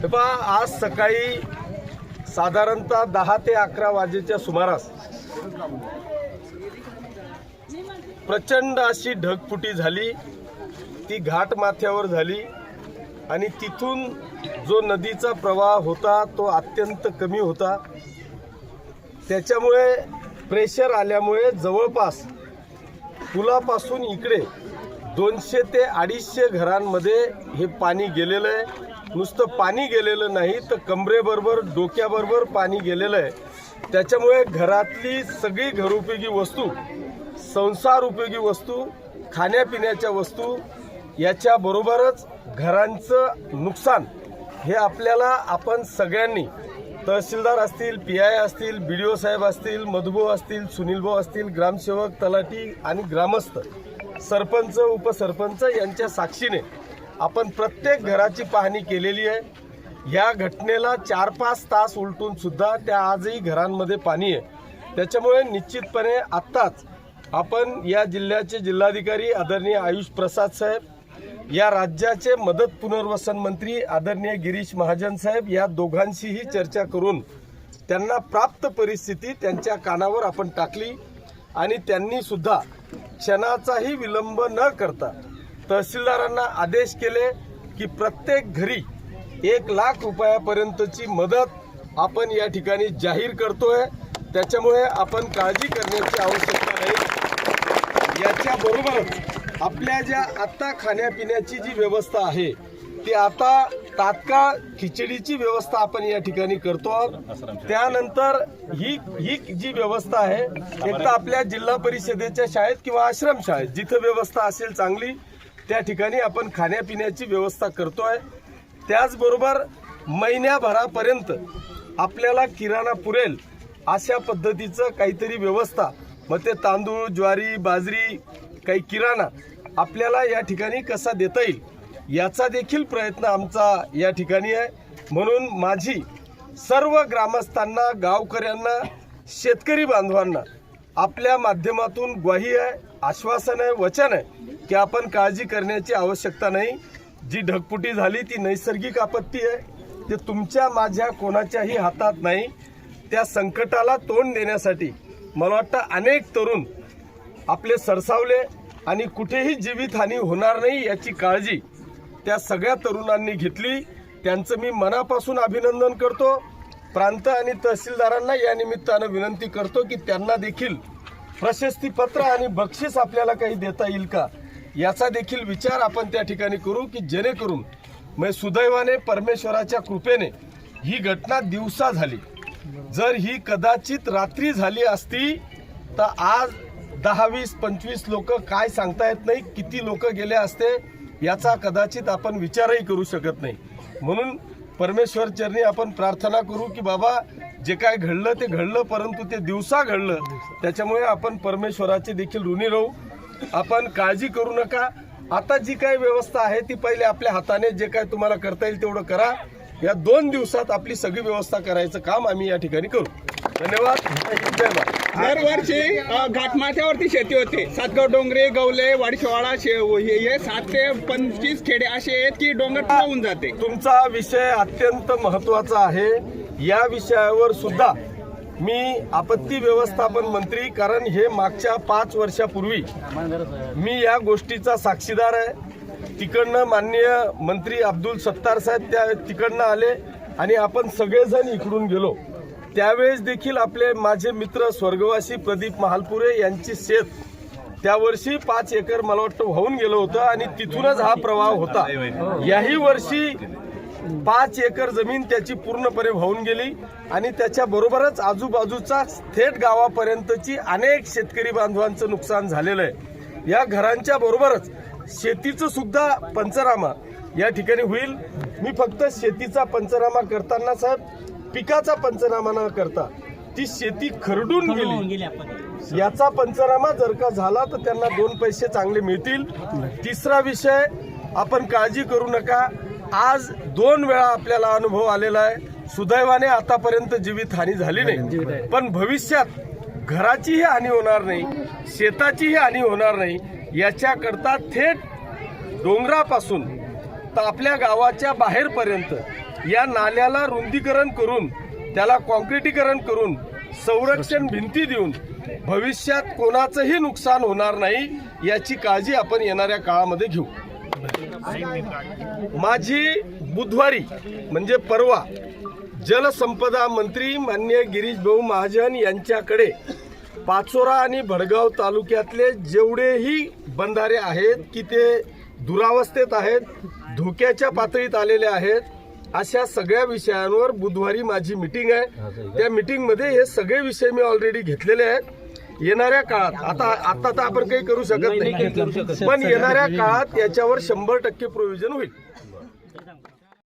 हे पहा आज सकाळी साधारणतः दहा ते अकरा वाजेच्या सुमारास प्रचंड अशी ढगफुटी झाली. ती घाट माथ्यावर झाली आणि तिथून जो नदीचा प्रवाह होता तो अत्यंत कमी होता. त्याच्यामुळे प्रेशर आल्यामुळे जवळपास पुलापासून इकडे दोनशे ते अडीचशे घरांमध्ये हे पाणी गेलेलं आहे. नुसतं पाणी गेलेलं नाही तर कमरेबरोबर डोक्याबरोबर पाणी गेलेलं आहे. त्याच्यामुळे घरातली सगळी घरोपयोगी वस्तू संसार उपयोगी वस्तू खाण्यापिण्याच्या वस्तू याच्याबरोबरच घरांचं नुकसान हे आपल्याला आपण सगळ्यांनी तहसीलदार असतील पी आय असतील बी डी ओ साहेब असतील मधुभाऊ असतील सुनीलभाऊ असतील ग्रामसेवक तलाठी आणि ग्रामस्थ सरपंच उपसरपंच यांच्या साक्षीने आपण प्रत्येक घराची पाहणी केलेली आहे. या घटनेला चार पाच तास उलटून सुद्धा त्या आजही घरांमध्ये पाणी आहे. त्याच्यामुळे निश्चितपणे आत्ताच आपण या जिल्ह्याचे जिल्हाधिकारी आदरणीय आयुष प्रसाद साहेब या राज्याचे मदत पुनर्वसन मंत्री आदरणीय गिरीश महाजन साहेब या दोघांशीही चर्चा करून त्यांना प्राप्त परिस्थिती त्यांच्या कानावर आपण टाकली आणि त्यांनी सुद्धा क्षणाचाही विलंब न करता तहसीलदारांना आदेश केले की प्रत्येक घरी एक लाख रुपयापर्यंतची मदत आपण या ठिकाणी जाहीर करतोय. त्याच्यामुळे आपण काळजी करण्याची आवश्यकता नाही याच्याबरोबरच आपल्या ज्या आत्ता खाण्यापिण्याची जी व्यवस्था आहे ती आता तात्काळ खिचडीची व्यवस्था आपण या ठिकाणी करतो आहोत. त्यानंतर ही ही जी व्यवस्था आहे एक तर आपल्या जिल्हा परिषदेच्या शाळेत किंवा आश्रम शाळेत जिथं व्यवस्था असेल चांगली त्या ठिकाणी आपण खाण्यापिण्याची व्यवस्था करतोय. त्याचबरोबर महिन्याभरापर्यंत आपल्याला किराणा पुरेल अशा पद्धतीचं काहीतरी व्यवस्था. मग ते तांदूळ ज्वारी बाजरी काही किराणा आपल्याला या ठिकाणी कसा देता येईल याचा देखील प्रयत्न आमचा या ठिकाणी आहे. म्हणून माझी सर्व ग्रामस्थांना गावकऱ्यांना शेतकरी बांधवांना आपल्या माध्यमातून ग्वाही आहे आश्वासन आहे वचन आहे की आपण काळजी करण्याची आवश्यकता नाही. जी ढगपुटी झाली ती नैसर्गिक आपत्ती आहे. ते तुमच्या माझ्या कोणाच्याही हातात नाही. त्या संकटाला तोंड देण्यासाठी मला वाटतं अनेक तरुण आपले सरसावले आणि कुठेही जीवितहानी होणार नाही याची काळजी त्या सगळ्या तरुणांनी घेतली. त्यांचं मी मनापासून अभिनंदन करतो. प्रांत आणि तहसीलदारांना या निमित्तानं विनंती करतो की त्यांना देखील प्रशस्तीपत्र आणि बक्षीस आपल्याला काही देता येईल का? याचा देखील विचार आपण त्या ठिकाणी करू की जेणेकरून मग सुदैवाने परमेश्वराच्या कृपेने ही घटना दिवसा झाली. जर ही कदाचित रात्री झाली असती तर आज दहा वीस पंचवीस लोक काय सांगता येत नाही किती लोक गेले असते याचा कदाचित आपण विचारही करू शकत नाही. म्हणून परमेश्वर चरणी आपण प्रार्थना करू की बाबा जे काय घडलं ते घडलं परंतु ते दिवसा घडलं. त्याच्यामुळे आपण परमेश्वराचे देखील ऋणी राहू. आपण काळजी करू नका. आता जी काय व्यवस्था आहे ती पहिले आपल्या हाताने जे काय तुम्हाला करता येईल तेवढं करा. या दोन दिवसात आपली सगळी व्यवस्था करायचं काम आम्ही या ठिकाणी करू. धन्यवाद. दरवर्षी घाटमाथ्यावरती शेती होते. सातगाव डोंगरे गवले हे हे सात ते पंचवीस खेडे असे आहेत की डोंगर होऊन जाते. तुमचा विषय अत्यंत महत्त्वाचा आहे. या विषयावर सुद्धा मी आपत्ती व्यवस्थापन मंत्री कारण हे मागच्या पाच वर्षापूर्वी मी या गोष्टीचा साक्षीदार आहे. तिकडनं माननीय मंत्री अब्दुल सत्तार साहेब त्या तिकडनं आले आणि आपण सगळेजण इकडून गेलो. त्यावेळेस देखील आपले माझे मित्र स्वर्गवासी प्रदीप महालपुरे यांची शेत त्या वर्षी पाच एकर मला वाटतं वाहून गेलं होतं आणि तिथूनच हा प्रवाह होता. याही वर्षी पाच एकर जमीन त्याची पूर्णपणे वाहून गेली आणि त्याच्या बरोबरच आजूबाजूचा थेट गावापर्यंतची अनेक शेतकरी बांधवांचं नुकसान झालेलं आहे. या घरांच्या बरोबरच शेतीचं सुद्धा पंचनामा या ठिकाणी होईल. मी फक्त शेतीचा पंचनामा करताना साहेब पिकाचा पंचनामा न करता ती शेती खरडून गेली. याचा पंचनामा जर का झाला तर त्यांना दोन पैसे चांगले मिळतील. तिसरा विषय आपण काळजी करू नका. आज दोन वेळा आपल्याला अनुभव आलेला आहे. सुदैवाने आतापर्यंत जीवित हानी झाली नाही. पण भविष्यात घराचीही हानी होणार नाही शेताचीही हानी होणार नाही. याच्याकरता थेट डोंगरापासून तर आपल्या गावाच्या बाहेरपर्यंत या नाल्याला रुंदीकरण करून त्याला कॉन्क्रिटीकरण करून संरक्षण भिंती देऊन भविष्यात कोणाचंही नुकसान होणार नाही याची काळजी आपण येणाऱ्या काळामध्ये घेऊ. माझी बुधवारी म्हणजे परवा जलसंपदा मंत्री मान्य गिरीश भाऊ महाजन यांच्याकडे पाचोरा आणि भडगाव तालुक्यातले जेवढेही बंधारे आहेत की ते दुरावस्थेत आहेत धोक्याच्या पातळीत आलेले आहेत अशा सगळ्या विषयांवर बुधवारी माझी मिटिंग आहे. त्या मिटिंगमध्ये हे सगळे विषय मी ऑलरेडी घेतलेले आहेत. येणाऱ्या काळात आता आता तर आपण काही करू शकत नाही पण येणाऱ्या काळात याच्यावर शंभर टक्के प्रोव्हिजन होईल.